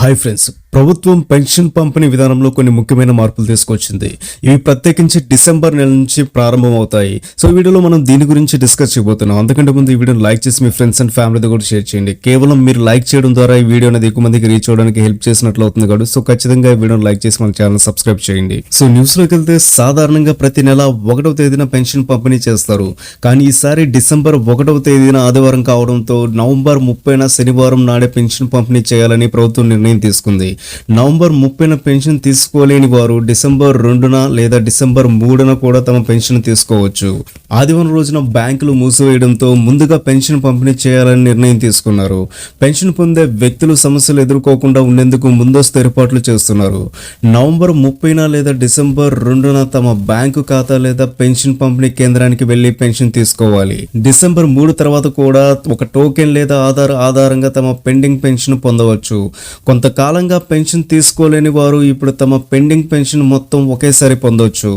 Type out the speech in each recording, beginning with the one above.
Hi friends ప్రభుత్వం pension పంపిణీ విధానంలో కొన్ని ముఖ్యమైన మార్పులు తీసుకొచ్చింది. ఇవి ప్రత్యేకించి డిసెంబర్ నెల నుంచి ప్రారంభం అవుతాయి సో ఈ వీడియోలో మనం దీని గురించి డిస్కస్ చేయబోతున్నాం. అందుకంటే ముందు ఈ వీడియోని లైక్ చేసి మీ ఫ్రెండ్స్ అండ్ ఫ్యామిలీతో కూడా షేర్ చేయండి. కేవలం మీరు లైక్ చేయడం ద్వారా ఈ వీడియో అనేది ఎక్కువ మందికి రీచ్ అవడానికి హెల్ప్ చేసినట్లు అవుతుంది కాబట్టి సో ఖచ్చితంగా ఈ వీడియోని లైక్ చేసి మన ఛానల్ సబ్స్క్రైబ్ చేయండి. సో న్యూస్లోకి వెళ్తే సాధారణంగా ప్రతి నెల ఒకటవ తేదీన పెన్షన్ పంపిణీ చేస్తారు. కానీ ఈసారి డిసెంబర్ ఒకటవ తేదీన ఆదివారం కావడంతో నవంబర్ ముప్పైన శనివారం నాడే పెన్షన్ పంపిణీ చేయాలని ప్రభుత్వం నిర్ణయం తీసుకుంది. నవంబర్ ముప్పైన పెన్షన్ తీసుకోలేని వారు డిసెంబర్ రెండున లేదా డిసెంబర్ మూడున కూడా తమ పెన్షన్ తీసుకోవచ్చు. ఆదివారం రోజున బ్యాంకులు మూసివేయడంతో ముందుగా పెన్షన్ పంపిణీ చేయాలని నిర్ణయం తీసుకున్నారు. పెన్షన్ పొందే వ్యక్తులు సమస్యలు ఎదుర్కోకుండా ఉండేందుకు ముందస్తు ఏర్పాట్లు చేస్తున్నారు. నవంబర్ ముప్పైన లేదా డిసెంబర్ రెండున తమ బ్యాంకు ఖాతా లేదా పెన్షన్ పంపిణీ కేంద్రానికి వెళ్ళి పెన్షన్ తీసుకోవాలి. డిసెంబర్ మూడు తర్వాత కూడా ఒక టోకెన్ లేదా ఆధార్ ఆధారంగా తమ పెండింగ్ పెన్షన్ పొందవచ్చు. కొంతకాలంగా పెన్షన్ తీసుకోలేని వారు ఇప్పుడు తమ పెండింగ్ పెన్షన్ మొత్తం ఒకేసారి పొందవచ్చు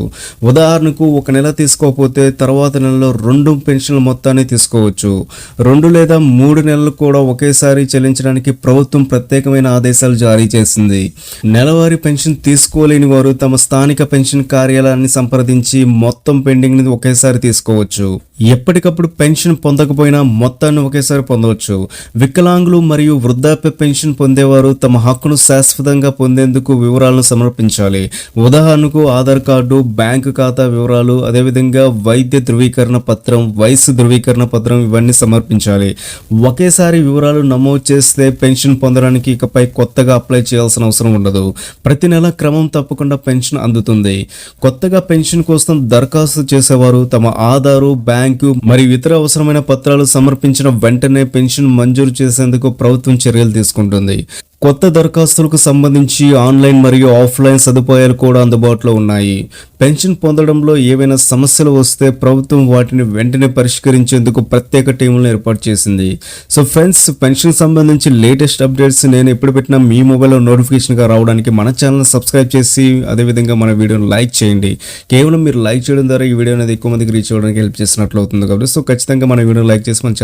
ఉదాహరణకు ఒక నెల తీసుకోకపోతే తర్వాత నెలలో రెండు పెన్షన్ల మొత్తాన్ని తీసుకోవచ్చు. రెండు లేదా మూడు నెలలు కూడా ఒకేసారి చెల్లించడానికి ప్రభుత్వం ప్రత్యేకమైన ఆదేశాలు జారీ చేసింది. నెలవారీ పెన్షన్ తీసుకోలేని వారు తమ స్థానిక పెన్షన్ కార్యాలయాన్ని సంప్రదించి మొత్తం పెండింగ్ని ఒకేసారి తీసుకోవచ్చు. ఎప్పటికప్పుడు పెన్షన్ పొందకపోయినా మొత్తాన్ని ఒకేసారి పొందవచ్చు. వికలాంగులు మరియు వృద్ధాప్య పెన్షన్ పొందేవారు తమ హక్కును శాశ్వతంగా పొందేందుకు వివరాలను సమర్పించాలి. ఉదాహరణకు ఆధార్ కార్డు బ్యాంకు ఖాతా వివరాలు అదేవిధంగా వైద్య ధృవీకరణ పత్రం వయసు ధృవీకరణ పత్రం ఇవన్నీ సమర్పించాలి. ఒకేసారి వివరాలు నమోదు చేస్తే పెన్షన్ పొందడానికి ఇకపై కొత్తగా అప్లై చేయాల్సిన అవసరం ఉండదు. ప్రతి నెల క్రమం తప్పకుండా పెన్షన్ అందుతుంది. కొత్తగా పెన్షన్ కోసం దరఖాస్తు చేసేవారు తమ ఆధారు బ్యాంక్ మరియు ఇతర అవసరమైన పత్రాలు సమర్పించిన వెంటనే పెన్షన్ మంజూరు చేసేందుకు ప్రభుత్వం చర్యలు తీసుకుంటుంది. కొత్త దరఖాస్తులకు సంబంధించి ఆన్లైన్ మరియు ఆఫ్లైన్ సదుపాయాలు కూడా అందుబాటులో ఉన్నాయి. పెన్షన్ పొందడంలో ఏవైనా సమస్యలు వస్తే ప్రభుత్వం వాటిని వెంటనే పరిష్కరించేందుకు ప్రత్యేక టీములను ఏర్పాటు చేసింది. సో ఫ్రెండ్స్ పెన్షన్ సంబంధించి లేటెస్ట్ అప్డేట్స్ నేను ఎప్పుడు పెట్టినా మీ మొబైల్లో నోటిఫికేషన్గా రావడానికి మన ఛానల్ సబ్స్క్రైబ్ చేసి అదేవిధంగా మన వీడియోని లైక్ చేయండి. కేవలం మీరు లైక్ చేయడం ద్వారా ఈ వీడియో అనేది ఎక్కువ మందికి రీచ్ అవ్వడానికి హెల్ప్ చేసినట్లు అవుతుంది కాబట్టి సో ఖచ్చితంగా మన వీడియో లైక్ చేసి మన